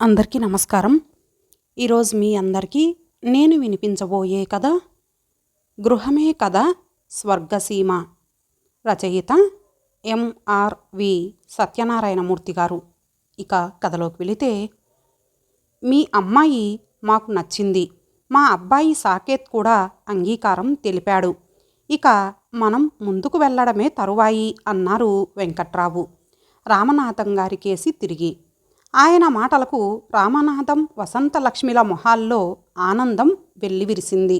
అందరికీ నమస్కారం. ఈరోజు మీ అందరికీ నేను వినిపించబోయే కథ గృహమే కథ స్వర్గసీమ రచయిత ఎంఆర్వి సత్యనారాయణమూర్తి గారు. ఇక కథలోకి వెళితే మీ అమ్మాయి మాకు నచ్చింది. మా అబ్బాయి సాకేత్ కూడా అంగీకారం తెలిపాడు. ఇక మనం ముందుకు వెళ్ళడమే తరువాయి అన్నారు వెంకట్రావు. రామనాథం గారి కేసి తిరిగి. ఆయన మాటలకు రామనాథం వసంతలక్ష్మిల మొహాల్లో ఆనందం వెల్లివిరిసింది.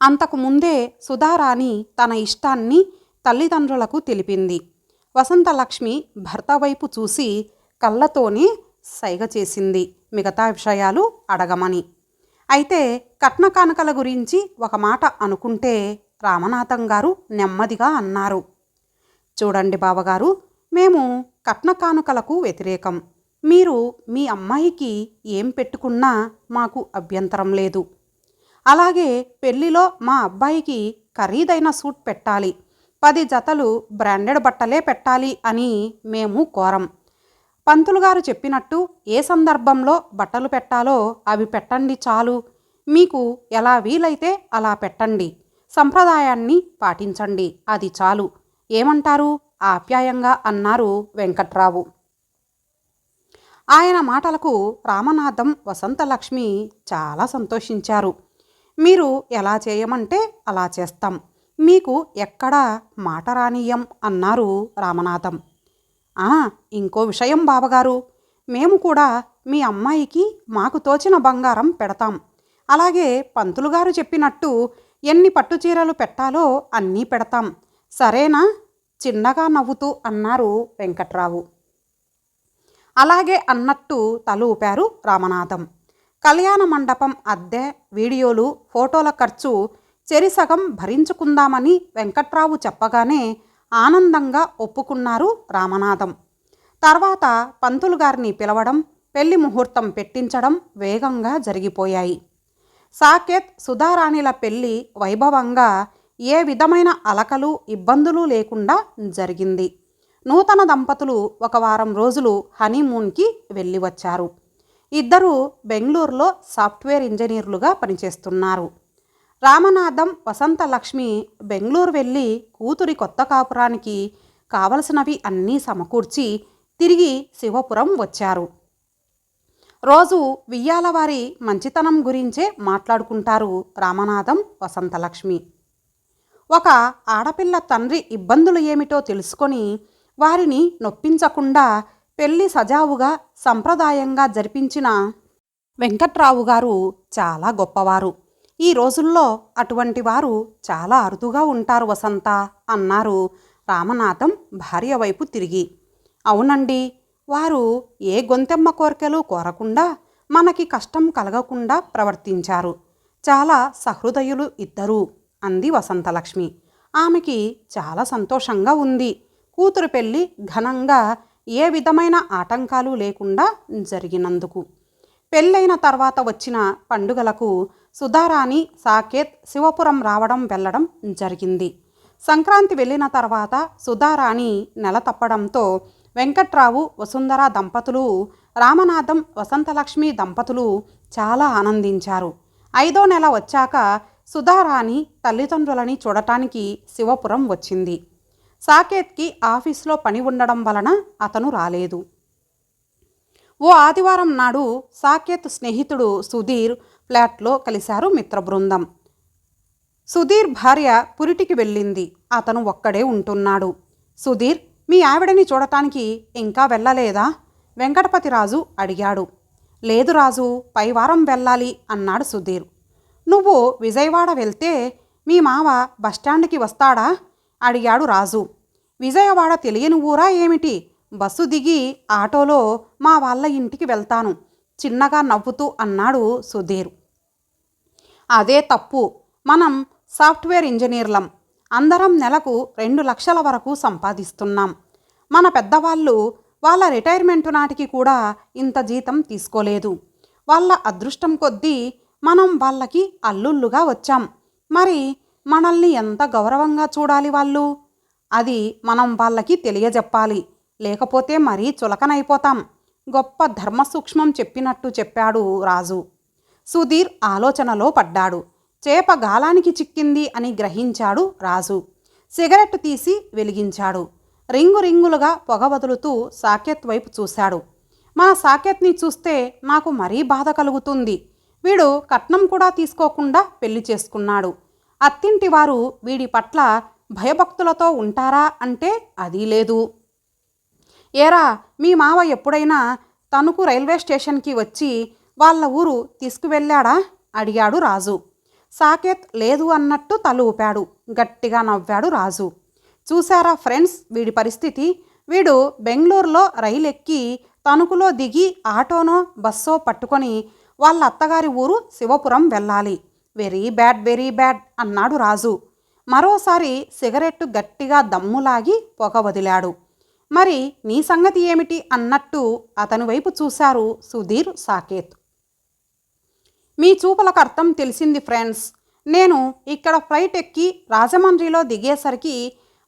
అంతకు ముందే సుధారాణి తన ఇష్టాన్ని తల్లిదండ్రులకు తెలిపింది. వసంతలక్ష్మి భర్త వైపు చూసి కళ్ళతోనే సైగ చేసింది మిగతా విషయాలు అడగమని. అయితే కట్న కానుకల గురించి ఒక మాట అనుకుంటే రామనాథం గారు నెమ్మదిగా అన్నారు. చూడండి బావగారు మేము కట్న కానుకలకు వ్యతిరేకం. మీరు మీ అమ్మాయికి ఏం పెట్టుకున్నా మాకు అభ్యంతరం లేదు. అలాగే పెళ్ళిలో మా అబ్బాయికి ఖరీదైన సూట్ పెట్టాలి. పది జతలు బ్రాండెడ్ బట్టలే పెట్టాలి అని మేము కోరం. పంతులు గారు చెప్పినట్టు ఏ సందర్భంలో బట్టలు పెట్టాలో అవి పెట్టండి చాలు. మీకు ఎలా వీలైతే అలా పెట్టండి. సంప్రదాయాన్ని పాటించండి. అది చాలు. ఏమంటారు? ఆప్యాయంగా అన్నారు వెంకట్రావు. ఆయన మాటలకు రామనాథం వసంతలక్ష్మి చాలా సంతోషించారు. మీరు ఎలా చేయమంటే అలా చేస్తాం. మీకు ఎక్కడా మాట రానీయం అన్నారు రామనాథం. ఆ ఇంకో విషయం బావగారు. మేము కూడా మీ అమ్మాయికి మాకు తోచిన బంగారం పెడతాం. అలాగే పంతులుగారు చెప్పినట్టు ఎన్ని పట్టుచీరలు పెట్టాలో అన్నీ పెడతాం. సరేనా? చిన్నగా నవ్వుతూ అన్నారు వెంకట్రావు. అలాగే అన్నట్టు తల ఊపారు రామనాథం. కళ్యాణ మండపం అద్దె వీడియోలు ఫోటోల ఖర్చు చెరిసగం భరించుకుందామని వెంకట్రావు చెప్పగానే ఆనందంగా ఒప్పుకున్నారు రామనాథం. తర్వాత పంతులు గారిని పిలవడం పెళ్ళి ముహూర్తం పెట్టించడం వేగంగా జరిగిపోయాయి. సాకేత్ సుధారాణిల పెళ్ళి వైభవంగా ఏ విధమైన అలకలు ఇబ్బందులు లేకుండా జరిగింది. నూతన దంపతులు ఒక వారం రోజులు హనీమూన్కి వెళ్ళి వచ్చారు. ఇద్దరూ బెంగళూరులో సాఫ్ట్వేర్ ఇంజనీర్లుగా పనిచేస్తున్నారు. రామనాథం వసంతలక్ష్మి బెంగళూరు వెళ్ళి కూతురి కొత్త కాపురానికి కావలసినవి అన్నీ సమకూర్చి తిరిగి శివపురం వచ్చారు. రోజు వియ్యాలవారి మంచితనం గురించే మాట్లాడుకుంటారు రామనాథం వసంతలక్ష్మి ఒక ఆడపిల్ల తండ్రి ఇబ్బందులు ఏమిటో తెలుసుకొని వారిని నొప్పించకుండా పెళ్ళి సజావుగా సంప్రదాయంగా జరిపించిన వెంకట్రావు గారు చాలా గొప్పవారు. ఈ రోజుల్లో అటువంటి వారు చాలా అరుదుగా ఉంటారు వసంత అన్నారు రామనాథం భార్య వైపు తిరిగి. అవునండి వారు ఏ గొంతెమ్మ కోరికలు కోరకుండా మనకి కష్టం కలగకుండా ప్రవర్తించారు. చాలా సహృదయులు ఇద్దరు. అంది వసంతలక్ష్మి. ఆమెకి చాలా సంతోషంగా ఉంది. కూతురు పెళ్ళి ఘనంగా ఏ విధమైన ఆటంకాలు లేకుండా జరిగినందుకు. పెళ్ళైన తర్వాత వచ్చిన పండుగలకు సుధారాణి సాకేత్ శివపురం రావడం వెళ్ళడం జరిగింది. సంక్రాంతి వెళ్ళిన తర్వాత సుధారాణి నెల తప్పడంతో వెంకట్రావు వసుంధర దంపతులు రామనాథం వసంతలక్ష్మి దంపతులు చాలా ఆనందించారు. ఐదో నెల వచ్చాక సుధారాణి తల్లిదండ్రులని చూడటానికి శివపురం వచ్చింది. సాకేత్కి ఆఫీస్లో పని ఉండడం వలన అతను రాలేదు. ఓ ఆదివారం నాడు సాకేత్ స్నేహితుడు సుధీర్ ఫ్లాట్లో కలిశారు మిత్ర బృందం. సుధీర్ భార్య పురిటికి వెళ్ళింది. అతను ఒక్కడే ఉంటున్నాడు. సుధీర్ మీ ఆవిడని చూడటానికి ఇంకా వెళ్ళలేదా? వెంకటపతిరాజు అడిగాడు. లేదు రాజు పై వారం వెళ్ళాలి అన్నాడు సుధీర్. నువ్వు విజయవాడ వెళ్తే మీ మావ బస్టాండ్కి వస్తాడా? అడిగాడు రాజు. విజయవాడ తెలియని ఊరా ఏమిటి? బస్సు దిగి ఆటోలో మా వాళ్ళ ఇంటికి వెళ్తాను. చిన్నగా నవ్వుతూ అన్నాడు సుధీర్. అదే తప్పు. మనం సాఫ్ట్వేర్ ఇంజనీర్లం. అందరం నెలకు రెండు లక్షల వరకు సంపాదిస్తున్నాం. మన పెద్దవాళ్ళు వాళ్ళ రిటైర్మెంట్ నాటికి కూడా ఇంత జీతం తీసుకోలేదు. వాళ్ళ అదృష్టం కొద్దీ మనం వాళ్ళకి అల్లుళ్ళుగా వచ్చాం. మరి మనల్ని ఎంత గౌరవంగా చూడాలి వాళ్ళు? అది మనం వాళ్ళకి తెలియజెప్పాలి. లేకపోతే మరీ చులకనైపోతాం. గొప్ప ధర్మసూక్ష్మం చెప్పినట్టు చెప్పాడు రాజు. సుధీర్ ఆలోచనలో పడ్డాడు. చేప గాలానికి చిక్కింది అని గ్రహించాడు రాజు. సిగరెట్ తీసి వెలిగించాడు. రింగు రింగులుగా పొగ వదులుతూ సాకెత్ వైపు చూశాడు. మా సాకెత్ని చూస్తే నాకు మరీ బాధ కలుగుతుంది. వీడు కట్నం కూడా తీసుకోకుండా పెళ్ళి చేసుకున్నాడు. అత్తింటి వారు వీడి పట్ల భయభక్తులతో ఉంటారా అంటే అది లేదు. ఏరా మీ మావ ఎప్పుడైనా తణుకు రైల్వే స్టేషన్కి వచ్చి వాళ్ళ ఊరు తీసుకువెళ్ళాడా? అడిగాడు రాజు. సాకేత్ లేదు అన్నట్టు తల ఊపాడు. గట్టిగా నవ్వాడు రాజు. చూశారా ఫ్రెండ్స్ వీడి పరిస్థితి? వీడు బెంగళూరులో రైలు ఎక్కి తణుకులో దిగి ఆటోనో బస్సో పట్టుకొని వాళ్ళ అత్తగారి ఊరు శివపురం వెళ్ళాలి. వెరీ బ్యాడ్ వెరీ బ్యాడ్ అన్నాడు రాజు. మరోసారి సిగరెట్టు గట్టిగా దమ్ములాగి పొగ వదిలాడు. మరి నీ సంగతి ఏమిటి అన్నట్టు అతని వైపు చూశారు సుధీర్ సాకేత్. మీ చూపులకు అర్థం తెలిసింది ఫ్రెండ్స్. నేను ఇక్కడ ఫ్లైట్ ఎక్కి రాజమండ్రిలో దిగేసరికి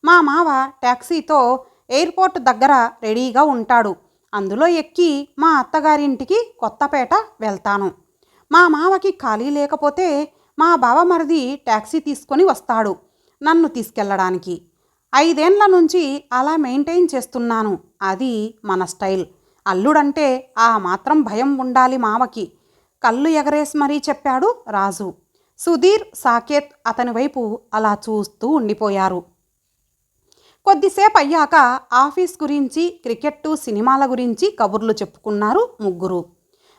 మా మావ ట్యాక్సీతో ఎయిర్పోర్ట్ దగ్గర రెడీగా ఉంటాడు. అందులో ఎక్కి మా అత్తగారింటికి కొత్తపేట వెళ్తాను. మా మావకి ఖాళీ లేకపోతే మా బావమరిది ట్యాక్సీ తీసుకొని వస్తాడు నన్ను తీసుకెళ్ళడానికి ఐదేండ్ల నుంచి అలా మెయింటైన్ చేస్తున్నాను. అది మన స్టైల్. అల్లుడంటే ఆ మాత్రం భయం ఉండాలి మావకి కళ్ళు ఎగరేసి మరీ చెప్పాడు రాజు. సుధీర్ సాకేత్ అతని వైపు అలా చూస్తూ ఉండిపోయారు. కొద్దిసేపు అయ్యాక ఆఫీస్ గురించి క్రికెట్టు సినిమాల గురించి కబుర్లు చెప్పుకున్నారు ముగ్గురు.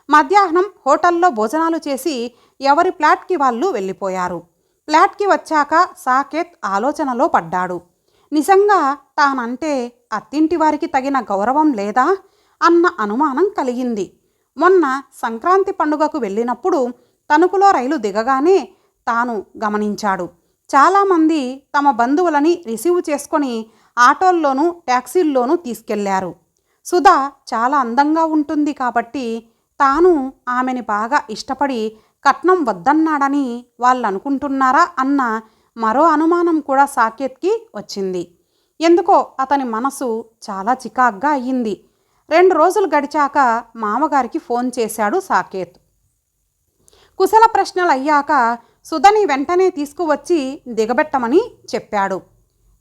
మధ్యాహ్నం హోటల్లో భోజనాలు చేసి ఎవరి ప్లాట్కి వాళ్ళు వెళ్ళిపోయారు. ప్లాట్కి వచ్చాక సాకేత్ ఆలోచనలో పడ్డాడు. నిజంగా తానంటే అత్తింటి వారికి తగిన గౌరవం లేదా? అన్న అనుమానం కలిగింది. మొన్న సంక్రాంతి పండుగకు వెళ్ళినప్పుడు తణుకులో రైలు దిగగానే తాను గమనించాడు. చాలామంది తమ బంధువులని రిసీవ్ చేసుకొని ఆటోల్లోనూ ట్యాక్సీల్లోనూ తీసుకెళ్ళారు. సుధా చాలా అందంగా ఉంటుంది కాబట్టి తాను ఆమెని బాగా ఇష్టపడి కట్నం వద్దన్నాడని వాళ్ళు అనుకుంటున్నారా అన్న మరో అనుమానం కూడా సాకేత్కి వచ్చింది. ఎందుకో అతని మనసు చాలా చికాగ్గా అయ్యింది. రెండు రోజులు గడిచాక మామగారికి ఫోన్ చేశాడు సాకేత్. కుశల ప్రశ్నలు అయ్యాక సుధని వెంటనే తీసుకువచ్చి దిగబెట్టమని చెప్పాడు.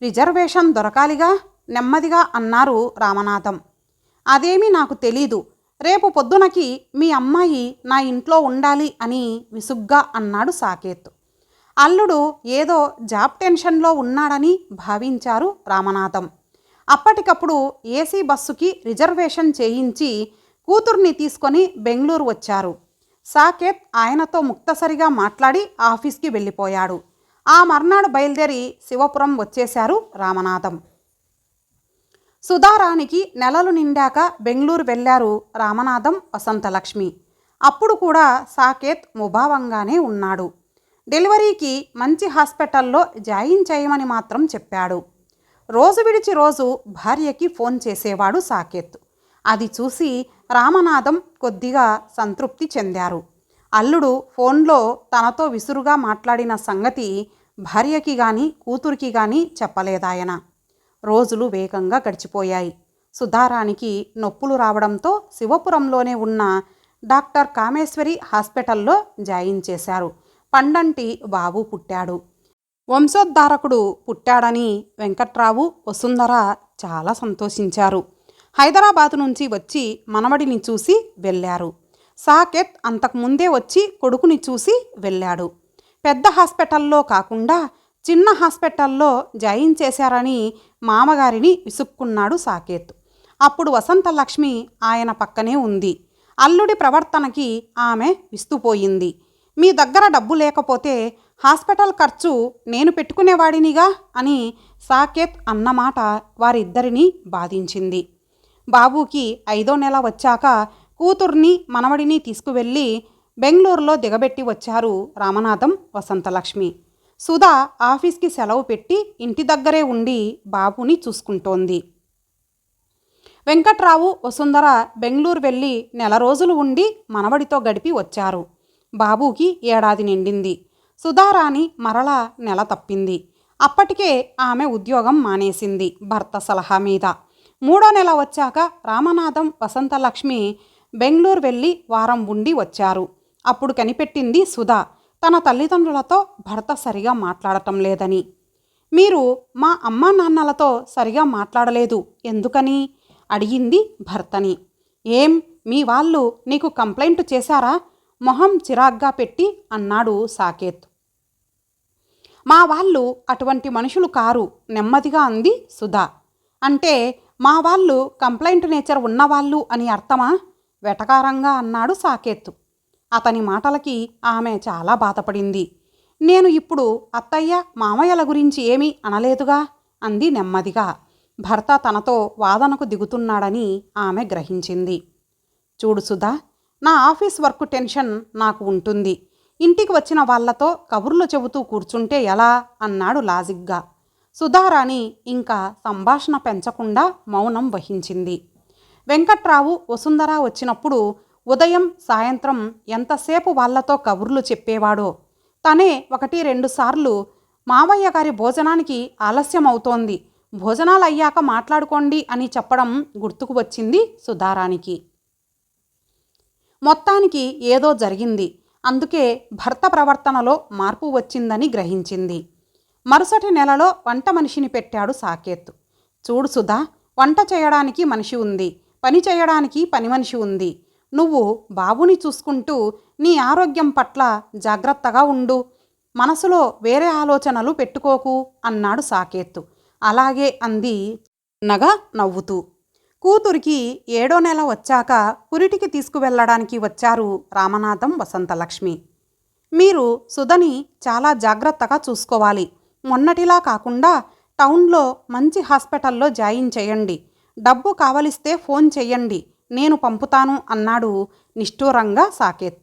రిజర్వేషన్ దొరకాలిగా నెమ్మదిగా అన్నారు రామనాథం. అదేమీ నాకు తెలీదు. రేపు పొద్దునకి మీ అమ్మాయి నా ఇంట్లో ఉండాలి అని విసుగ్గా అన్నాడు సాకేత్. అల్లుడు ఏదో జాబ్ టెన్షన్లో ఉన్నాడని భావించారు రామనాథం. అప్పటికప్పుడు ఏసీ బస్సుకి రిజర్వేషన్ చేయించి కూతుర్ని తీసుకొని బెంగళూరు వచ్చారు. సాకేత్ ఆయనతో ముక్తసరిగా మాట్లాడి ఆఫీస్కి వెళ్ళిపోయాడు. ఆ మర్నాడు బయలుదేరి శివపురం వచ్చేశారు రామనాథం. సుధారానికి నెలలు నిండాక బెంగళూరు వెళ్ళారు రామనాథం వసంతలక్ష్మి. అప్పుడు కూడా సాకేత్ ముభావంగానే ఉన్నాడు. డెలివరీకి మంచి హాస్పిటల్లో జాయిన్ చేయమని మాత్రం చెప్పాడు. రోజు విడిచి రోజు భార్యకి ఫోన్ చేసేవాడు సాకేత్. అది చూసి రామనాథం కొద్దిగా సంతృప్తి చెందారు. అల్లుడు ఫోన్లో తనతో విసురుగా మాట్లాడిన సంగతి భార్యకి గాని కూతురికి గాని చెప్పలేదాయన. రోజులు వేగంగా గడిచిపోయాయి. సుధారానికి నొప్పులు రావడంతో శివపురంలోనే ఉన్న డాక్టర్ కామేశ్వరి హాస్పిటల్లో జాయిన్ చేశారు. పండంటి బాబు పుట్టాడు. వంశోద్ధారకుడు పుట్టాడని వెంకట్రావు వసుంధర చాలా సంతోషించారు. హైదరాబాద్ నుంచి వచ్చి మనవడిని చూసి వెళ్ళారు. సాకెత్ అంతకుముందే వచ్చి కొడుకుని చూసి వెళ్ళాడు. పెద్ద హాస్పిటల్లో కాకుండా చిన్న హాస్పిటల్లో జాయిన్ చేశారని మామగారిని విసుక్కున్నాడు సాకేత్. అప్పుడు వసంతలక్ష్మి ఆయన పక్కనే ఉంది. అల్లుడి ప్రవర్తనకి ఆమె విస్తుపోయింది. మీ దగ్గర డబ్బు లేకపోతే హాస్పిటల్ ఖర్చు నేను పెట్టుకునేవాడినిగా అని సాకేత్ అన్నమాట వారిద్దరినీ బాధించింది. బాబుకి ఐదో నెల వచ్చాక కూతుర్ని మనవడిని తీసుకువెళ్ళి బెంగళూరులో దిగబెట్టి వచ్చారు రామనాథం వసంతలక్ష్మి. సుధా ఆఫీస్కి సెలవు పెట్టి ఇంటి దగ్గరే ఉండి బాబుని చూసుకుంటోంది. వెంకట్రావు వసుంధర బెంగళూరు వెళ్ళి నెల రోజులు ఉండి మనవడితో గడిపి వచ్చారు. బాబుకి ఏడాది నిండింది. సుధారాణి మరలా నెల తప్పింది. అప్పటికే ఆమె ఉద్యోగం మానేసింది భర్త సలహా మీద. మూడో నెల వచ్చాక రామనాథం వసంతలక్ష్మి బెంగళూరు వెళ్ళి వారం ఉండి వచ్చారు. అప్పుడు కనిపెట్టింది సుధా. తన తల్లిదండ్రులతో భర్త సరిగా మాట్లాడటం లేదని. మీరు మా అమ్మా నాన్నలతో సరిగా మాట్లాడలేదు ఎందుకని? అడిగింది భర్తని. ఏం? మీ వాళ్ళు నీకు కంప్లైంట్ చేశారా? మొహం చిరాగ్గా పెట్టి అన్నాడు సాకేత్. మా వాళ్ళు అటువంటి మనుషులు కారు నెమ్మదిగా అంది సుధా. అంటే మా వాళ్ళు కంప్లైంట్ నేచర్ ఉన్నవాళ్ళు అని అర్థమా? వెటకారంగా అన్నాడు సాకేత్. అతని మాటలకి ఆమె చాలా బాధపడింది. నేను ఇప్పుడు అత్తయ్య మామయ్యల గురించి ఏమీ అనలేదుగా? అంది నెమ్మదిగా. భర్త తనతో వాదనకు దిగుతున్నాడని ఆమె గ్రహించింది. చూడు సుధా నా ఆఫీస్ వర్క్ టెన్షన్ నాకు ఉంటుంది. ఇంటికి వచ్చిన వాళ్ళతో కబుర్లు చెబుతూ కూర్చుంటే ఎలా? అన్నాడు లాజిగ్గా సుధారాణి ఇంకా సంభాషణ పెంచకుండా మౌనం వహించింది. వెంకట్రావు వసుంధర వచ్చినప్పుడు ఉదయం సాయంత్రం ఎంతసేపు వాళ్ళతో కబుర్లు చెప్పేవాడో. తనే ఒకటి రెండు సార్లు మావయ్య గారి భోజనానికి ఆలస్యం అవుతోంది భోజనాలు అయ్యాక మాట్లాడుకోండి అని చెప్పడం గుర్తుకు వచ్చింది సుధారానికి. మొత్తానికి ఏదో జరిగింది. అందుకే భర్త ప్రవర్తనలో మార్పు వచ్చిందని గ్రహించింది. మరుసటి నెలలో వంట మనిషిని పెట్టాడు సాకేత్. చూడు సుధా వంట చేయడానికి మనిషి ఉంది. పని చేయడానికి పని మనిషి ఉంది. నువ్వు బాబుని చూసుకుంటూ నీ ఆరోగ్యం పట్ల జాగ్రత్తగా ఉండు. మనసులో వేరే ఆలోచనలు పెట్టుకోకు అన్నాడు సాకేత్. అలాగే అంది నగ నవ్వుతూ. కూతురికి ఏడో నెల వచ్చాక పురిటికి తీసుకువెళ్ళడానికి వచ్చారు రామనాథం వసంతలక్ష్మి. మీరు సుధని చాలా జాగ్రత్తగా చూసుకోవాలి. మొన్నటిలా కాకుండా టౌన్లో మంచి హాస్పిటల్లో జాయిన్ చేయండి. డబ్బు కావలిస్తే ఫోన్ చేయండి. నేను పంపుతాను అన్నాడు నిష్ఠూరంగా సాకేత్.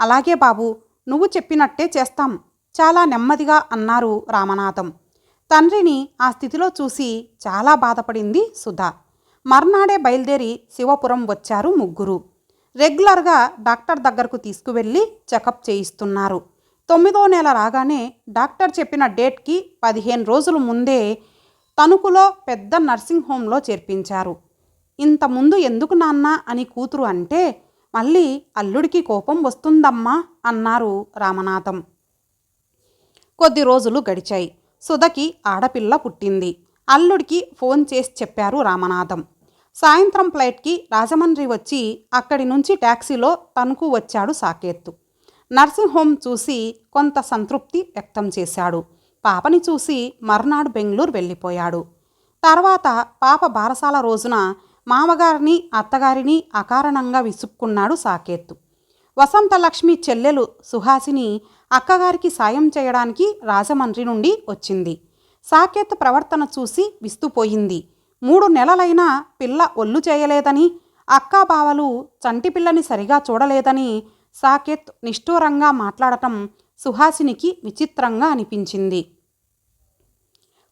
అలాగే బాబు నువ్వు చెప్పినట్టే చేస్తాం చాలా నెమ్మదిగా అన్నారు రామనాథం. తండ్రిని ఆ స్థితిలో చూసి చాలా బాధపడింది సుధా. మర్నాడే బయలుదేరి శివపురం వచ్చారు ముగ్గురు. రెగ్యులర్గా డాక్టర్ దగ్గరకు తీసుకువెళ్ళి చెకప్ చేయిస్తున్నారు. తొమ్మిదో నెల రాగానే డాక్టర్ చెప్పిన డేట్కి పదిహేను రోజుల ముందే తణుకులో పెద్ద నర్సింగ్ హోంలో చేర్పించారు. ఇంత ముందు ఎందుకు నాన్న అని కూతురు అంటే మళ్ళీ అల్లుడికి కోపం వస్తుందమ్మా అన్నారు రామనాథం. కొద్ది రోజులు గడిచాయి. సుధకి ఆడపిల్ల పుట్టింది. అల్లుడికి ఫోన్ చేసి చెప్పారు రామనాథం. సాయంత్రం ఫ్లైట్కి రాజమండ్రి వచ్చి అక్కడి నుంచి ట్యాక్సీలో తణుకు వచ్చాడు సాకేత్తు నర్సింగ్ హోమ్ చూసి కొంత సంతృప్తి వ్యక్తం చేశాడు. పాపని చూసి మర్నాడు బెంగళూరు వెళ్ళిపోయాడు. తర్వాత పాప బారసాల రోజున మామగారిని అత్తగారిని అకారణంగా విసుక్కున్నాడు సాకేత్తు వసంతలక్ష్మి చెల్లెలు సుహాసిని అక్కగారికి సాయం చేయడానికి రాజమండ్రి నుండి వచ్చింది. సాకేత్ ప్రవర్తన చూసి విస్తుపోయింది. మూడు నెలలైనా పిల్ల ఒళ్ళు చేయలేదని అక్కా బావలు చంటి పిల్లని సరిగా చూడలేదని సాకేత్ నిష్ఠూరంగా మాట్లాడటం సుహాసినికి విచిత్రంగా అనిపించింది.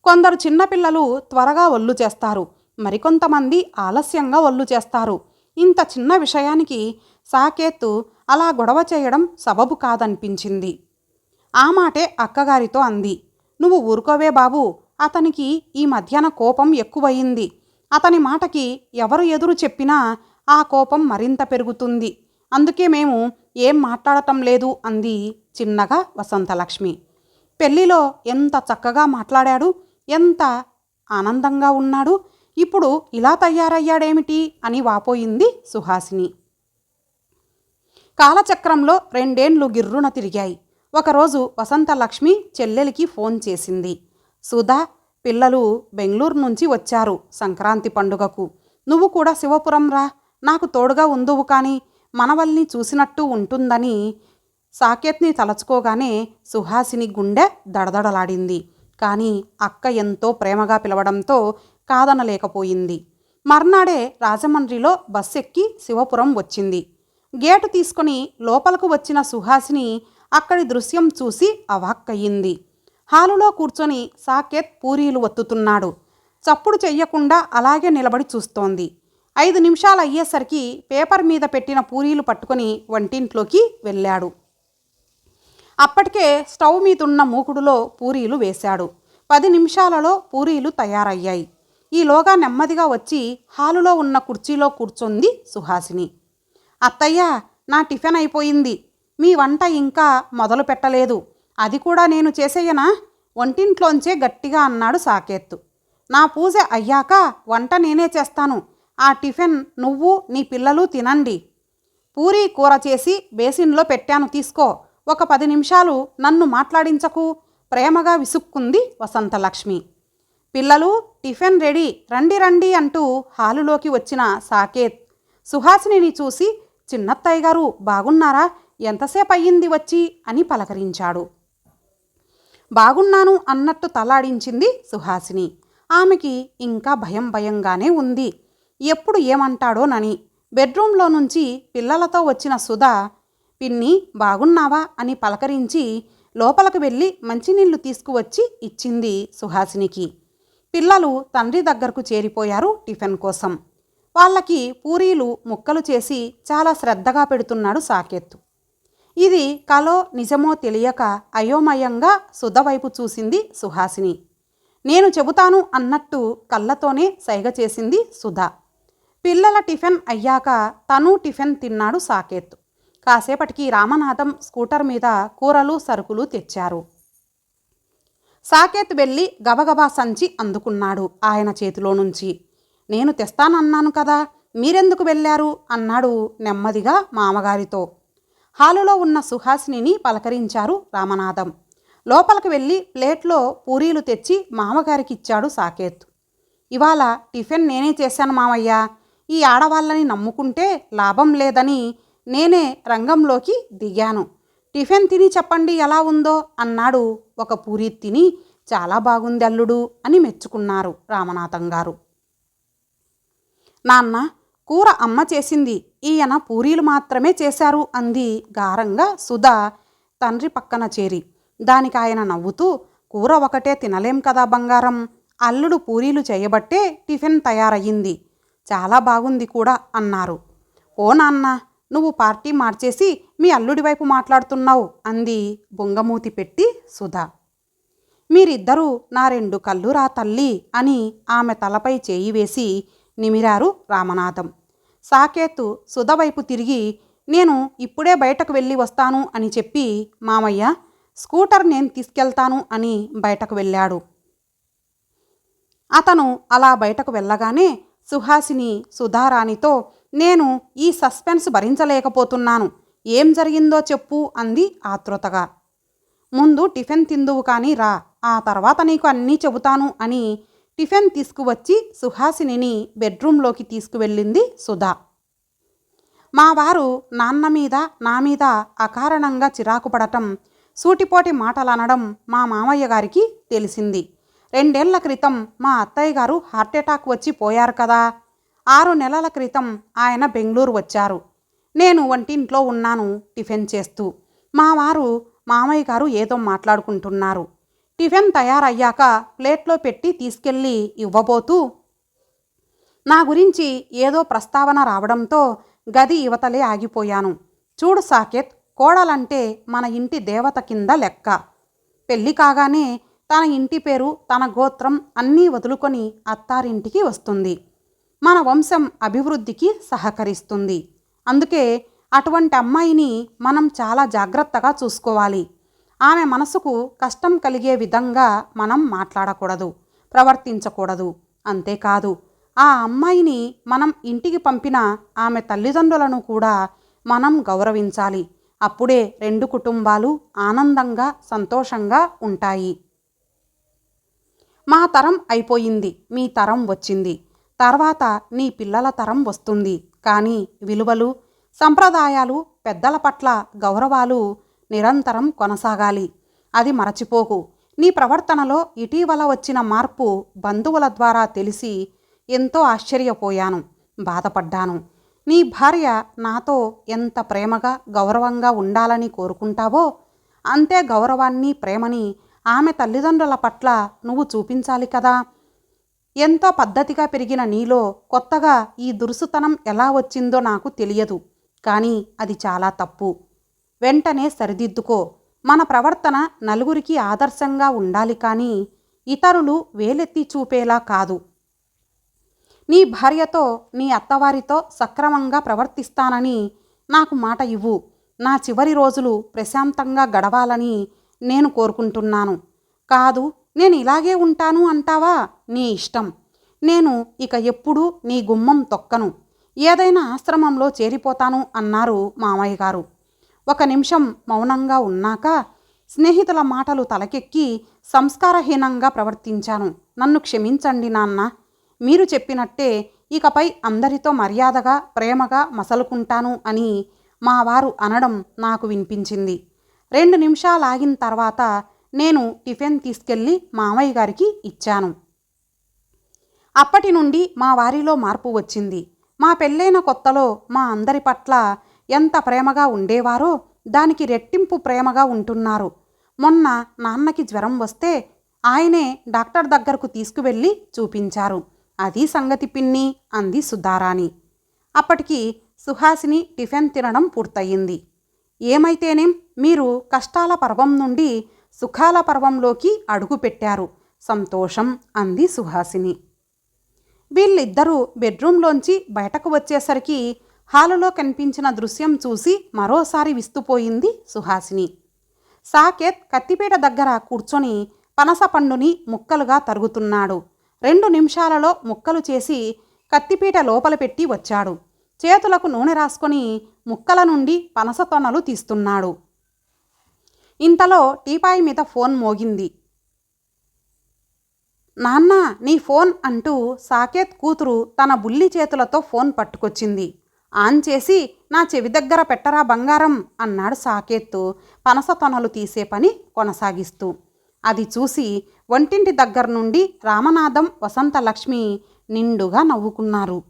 కొందరు చిన్నపిల్లలు త్వరగా ఒళ్ళు చేస్తారు. మరికొంతమంది ఆలస్యంగా ఒళ్ళు చేస్తారు. ఇంత చిన్న విషయానికి సాకేత్ అలా గొడవ చేయడం సబబు కాదనిపించింది. ఆ మాటే అక్కగారితో అంది. నువ్వు ఊరుకోవే బాబు అతనికి ఈ మధ్యాహ్న కోపం ఎక్కువయింది. అతని మాటకి ఎవరు ఎదురు చెప్పినా ఆ కోపం మరింత పెరుగుతుంది. అందుకే మేము ఏం మాట్లాడటం లేదు అంది చిన్నగా వసంతలక్ష్మి. పెళ్ళిలో ఎంత చక్కగా మాట్లాడాడు ఎంత ఆనందంగా ఉన్నాడు ఇప్పుడు ఇలా తయారయ్యాడేమిటి అని వాపోయింది సుహాసిని. కాలచక్రంలో రెండేండ్లు గిర్రున తిరిగాయి. ఒకరోజు వసంతలక్ష్మి చెల్లెలికి ఫోన్ చేసింది. సుధా పిల్లలు బెంగళూరు నుంచి వచ్చారు సంక్రాంతి పండుగకు. నువ్వు కూడా శివపురం రా. నాకు తోడుగా ఉందువు కానీ మనవల్ని చూసినట్టు ఉంటుందని సాకేత్ని తలచుకోగానే సుహాసిని గుండె దడదడలాడింది. కానీ అక్క ఎంతో ప్రేమగా పిలవడంతో కాదనలేకపోయింది. మర్నాడే రాజమండ్రిలో బస్ ఎక్కి శివపురం వచ్చింది. గేటు తీసుకొని లోపలకు వచ్చిన సుహాసిని అక్కడి దృశ్యం చూసి అవాక్కయ్యింది. హాలులో కూర్చొని సాకేత్ పూరీలు ఒత్తుతున్నాడు. చప్పుడు చెయ్యకుండా అలాగే నిలబడి చూస్తోంది. ఐదు నిమిషాలు అయ్యేసరికి పేపర్ మీద పెట్టిన పూరీలు పట్టుకొని వంటింట్లోకి వెళ్ళాడు. అప్పటికే స్టవ్ మీదున్న మూకుడులో పూరీలు వేశాడు. పది నిమిషాలలో పూరీలు తయారయ్యాయి. ఈలోగా నెమ్మదిగా వచ్చి హాలులో ఉన్న కుర్చీలో కూర్చుంది సుహాసిని. అత్తయ్య నా టిఫిన్ అయిపోయింది. మీ వంట ఇంకా మొదలు పెట్టలేదు. అది కూడా నేను చేసేయనా? వంటింట్లోంచే గట్టిగా అన్నాడు సాకేత్తు. నా పూజ అయ్యాక వంట నేనే చేస్తాను. ఆ టిఫిన్ నువ్వు నీ పిల్లలు తినండి. పూరి కూర చేసి బేసిన్లో పెట్టాను తీసుకో. ఒక పది నిమిషాలు నన్ను మాట్లాడించకు. ప్రేమగా విసుక్కుంది వసంతలక్ష్మి. పిల్లలు టిఫిన్ రెడీ రండి రండి అంటూ హాలులోకి వచ్చిన సాకేత్. సుహాసినిని చూసి చిన్నత్తయ్య గారు బాగున్నారా? ఎంతసేపు అయ్యింది వచ్చి? అని పలకరించాడు. బాగున్నాను అన్నట్టు తలాడించింది సుహాసిని. ఆమెకి ఇంకా భయం భయంగానే ఉంది. ఎప్పుడు ఏమంటాడోనని. బెడ్రూమ్లో నుంచి పిల్లలతో వచ్చిన సుధా పిన్ని బాగున్నావా? అని పలకరించి లోపలికి వెళ్ళి మంచినీళ్ళు తీసుకువచ్చి ఇచ్చింది సుహాసినికి. పిల్లలు తండ్రి దగ్గరకు చేరిపోయారు టిఫిన్ కోసం. వాళ్ళకి పూరీలు ముక్కలు చేసి చాలా శ్రద్ధగా పెడుతున్నాడు సాకేత్. ఇది కలో నిజమో తెలియక అయోమయంగా సుధవైపు చూసింది సుహాసిని. నేను చెబుతాను అన్నట్టు కళ్ళతోనే సైగ చేసింది సుధ. పిల్లల టిఫిన్ అయ్యాక తను టిఫిన్ తిన్నాడు సాకేత్. కాసేపటికి రామనాథం స్కూటర్ మీద కూరలు సరుకులు తెచ్చారు. సాకేత్ వెళ్ళి గబగబా సంచి అందుకున్నాడు ఆయన చేతిలో నుంచి. నేను తెస్తానన్నాను కదా మీరెందుకు వెళ్ళారు? అన్నాడు నెమ్మదిగా మామగారితో. హాలులో ఉన్న సుహాసినిని పలకరించారు రామనాథం. లోపలికి వెళ్ళి ప్లేట్లో పూరీలు తెచ్చి మామగారికి ఇచ్చాడు సాకేత్. ఇవాళ టిఫిన్ నేనే చేశాను మామయ్య. ఈ ఆడవాళ్ళని నమ్ముకుంటే లాభం లేదని నేనే రంగంలోకి దిగాను. టిఫిన్ తిని చెప్పండి ఎలా ఉందో అన్నాడు. ఒక పూరి తిని చాలా బాగుంది అల్లుడు అని మెచ్చుకున్నారు రామనాథం గారు. నాన్న కూర అమ్మ చేసింది. ఈయన పూరీలు మాత్రమే చేశారు అంది గారంగా సుధా తండ్రి పక్కన చేరి. దానికి ఆయన నవ్వుతూ కూర ఒకటే తినలేం కదా బంగారం. అల్లుడు పూరీలు చేయబట్టే టిఫిన్ తయారయ్యింది. చాలా బాగుంది కూడా అన్నారు. ఓ నాన్న నువ్వు పార్టీ మార్చేసి మీ అల్లుడి వైపు మాట్లాడుతున్నావు అంది బొంగమూతి పెట్టి సుధా. మీరిద్దరూ నా రెండు కళ్ళు రా తల్లి అని ఆమె తలపై చేయి వేసి నిమిరారు రామనాథం. సాకేతు సుధ వైపు తిరిగి నేను ఇప్పుడే బయటకు వెళ్ళి వస్తాను అని చెప్పి మామయ్య స్కూటర్ నేను తీసుకెళ్తాను అని బయటకు వెళ్ళాడు. అతను అలా బయటకు వెళ్ళగానే సుహాసిని సుధారాణితో నేను ఈ సస్పెన్స్ భరించలేకపోతున్నాను. ఏం జరిగిందో చెప్పు అంది ఆతృతగా ముందు టిఫిన్ తిందువు కానీ రా ఆ తర్వాత నీకు అన్నీ చెబుతాను అని టిఫిన్ తీసుకువచ్చి సుహాసినిని బెడ్రూంలోకి తీసుకువెళ్ళింది సుధా. మా వారు నాన్న మీద నా మీద అకారణంగా చిరాకు పడటం సూటిపోటి మాటలనడం మా మామయ్య గారికి తెలిసింది. రెండేళ్ళ క్రితం మా అత్తయ్య గారు హార్ట్అటాక్ వచ్చి పోయారు కదా. ఆరు నెలల క్రితం ఆయన బెంగళూరు వచ్చారు. నేను వంటింట్లో ఉన్నాను టిఫిన్ చేస్తూ. మా వారు మామయ్య గారు ఏదో మాట్లాడుకుంటున్నారు. టిఫిన్ తయారయ్యాక ప్లేట్లో పెట్టి తీసుకెళ్ళి ఇవ్వబోతూ నా గురించి ఏదో ప్రస్తావన రావడంతో గది యువతలే ఆగిపోయాను. చూడు సాకేత్ కోడలంటే మన ఇంటి దేవత కింద లెక్క. పెళ్ళి కాగానే తన ఇంటి పేరు తన గోత్రం అన్నీ వదులుకొని అత్తారింటికి వస్తుంది. మన వంశం అభివృద్ధికి సహకరిస్తుంది. అందుకే అటువంటి అమ్మాయిని మనం చాలా జాగ్రత్తగా చూసుకోవాలి. ఆమె మనసుకు కష్టం కలిగే విధంగా మనం మాట్లాడకూడదు ప్రవర్తించకూడదు. అంతేకాదు ఆ అమ్మాయిని మనం ఇంటికి పంపిన ఆమె తల్లిదండ్రులను కూడా మనం గౌరవించాలి. అప్పుడే రెండు కుటుంబాలు ఆనందంగా సంతోషంగా ఉంటాయి. మా తరం అయిపోయింది మీ తరం వచ్చింది. తర్వాత నీ పిల్లల తరం వస్తుంది. కానీ విలువలు సంప్రదాయాలు పెద్దల పట్ల గౌరవాలు నిరంతరం కొనసాగాలి. అది మరచిపోకు. నీ ప్రవర్తనలో ఇటీవల వచ్చిన మార్పు బంధువుల ద్వారా తెలిసి ఎంతో ఆశ్చర్యపోయాను బాధపడ్డాను. నీ భార్య నాతో ఎంత ప్రేమగా గౌరవంగా ఉండాలని కోరుకుంటావో అంతే గౌరవాన్ని ప్రేమని ఆమె తల్లిదండ్రుల పట్ల నువ్వు చూపించాలి కదా. ఎంతో పద్ధతిగా పెరిగిన నీలో కొత్తగా ఈ దురుసుతనం ఎలా వచ్చిందో నాకు తెలియదు కానీ అది చాలా తప్పు. వెంటనే సరిదిద్దుకో. మన ప్రవర్తన నలుగురికి ఆదర్శంగా ఉండాలి కానీ ఇతరులు వేలెత్తి చూపేలా కాదు. నీ భార్యతో నీ అత్తవారితో సక్రమంగా ప్రవర్తిస్తానని నాకు మాట ఇవ్వు. నా చివరి రోజులు ప్రశాంతంగా గడవాలని నేను కోరుకుంటున్నాను. కాదు నేను ఇలాగే ఉంటాను అంటావా? నీ ఇష్టం. నేను ఇక ఎప్పుడూ నీ గుమ్మం తొక్కను. ఏదైనా ఆశ్రమంలో చేరిపోతాను అన్నారు మామయ్య గారు. ఒక నిమిషం మౌనంగా ఉన్నాక స్నేహితుల మాటలు తలకెక్కి సంస్కారహీనంగా ప్రవర్తించాను. నన్ను క్షమించండి నాన్న. మీరు చెప్పినట్టే ఇకపై అందరితో మర్యాదగా ప్రేమగా మసలుకుంటాను అని మా వారు అనడం నాకు వినిపించింది. రెండు నిమిషాలు ఆగిన తర్వాత నేను టిఫిన్ తీసుకెళ్ళి మామయ్య గారికి ఇచ్చాను. అప్పటి నుండి మా వారిలో మార్పు వచ్చింది. మా పెళ్ళైన కొత్తలో మా అందరి పట్ల ఎంత ప్రేమగా ఉండేవారో దానికి రెట్టింపు ప్రేమగా ఉంటున్నారు. మొన్న నాన్నకి జ్వరం వస్తే ఆయనే డాక్టర్ దగ్గరకు తీసుకువెళ్ళి చూపించారు. అది సంగతి పిన్ని అంది సుధారాణి. అప్పటికి సుహాసిని టిఫిన్ తినడం పూర్తయింది. ఏమైతేనేం మీరు కష్టాల పర్వం నుండి సుఖాల పర్వంలోకి అడుగుపెట్టారు. సంతోషం అంది సుహాసిని. వీళ్ళిద్దరూ బెడ్రూంలోంచి బయటకు వచ్చేసరికి హాలులో కనిపించిన దృశ్యం చూసి మరోసారి విస్తుపోయింది సుహాసిని. సాకేత్ కత్తిపీట దగ్గర కూర్చొని పనస పండుని ముక్కలుగా తరుగుతున్నాడు. రెండు నిమిషాలలో ముక్కలు చేసి కత్తిపీట లోపల పెట్టి వచ్చాడు. చేతులకు నూనె రాసుకొని ముక్కల నుండి పనస తొనలు తీస్తున్నాడు. ఇంతలో టీపాయి మీద ఫోన్ మోగింది. నాన్న నీ ఫోన్ అంటూ సాకేత్ కూతురు తన బుల్లి చేతులతో ఫోన్ పట్టుకొచ్చింది. ఆన్ చేసి నా చెవి దగ్గర పెట్టరా బంగారం అన్నాడు సాకేత్ పనస తొనలు తీసే పని కొనసాగిస్తూ. అది చూసి వంటింటి దగ్గర నుండి రామనాథం వసంతలక్ష్మి నిండుగా నవ్వుకున్నారు.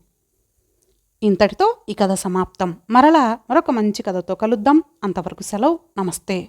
ఇంతటితో ఈ కథ సమాప్తం. మరలా మరొక మంచి కథతో కలుద్దాం. అంతవరకు సెలవు. నమస్తే.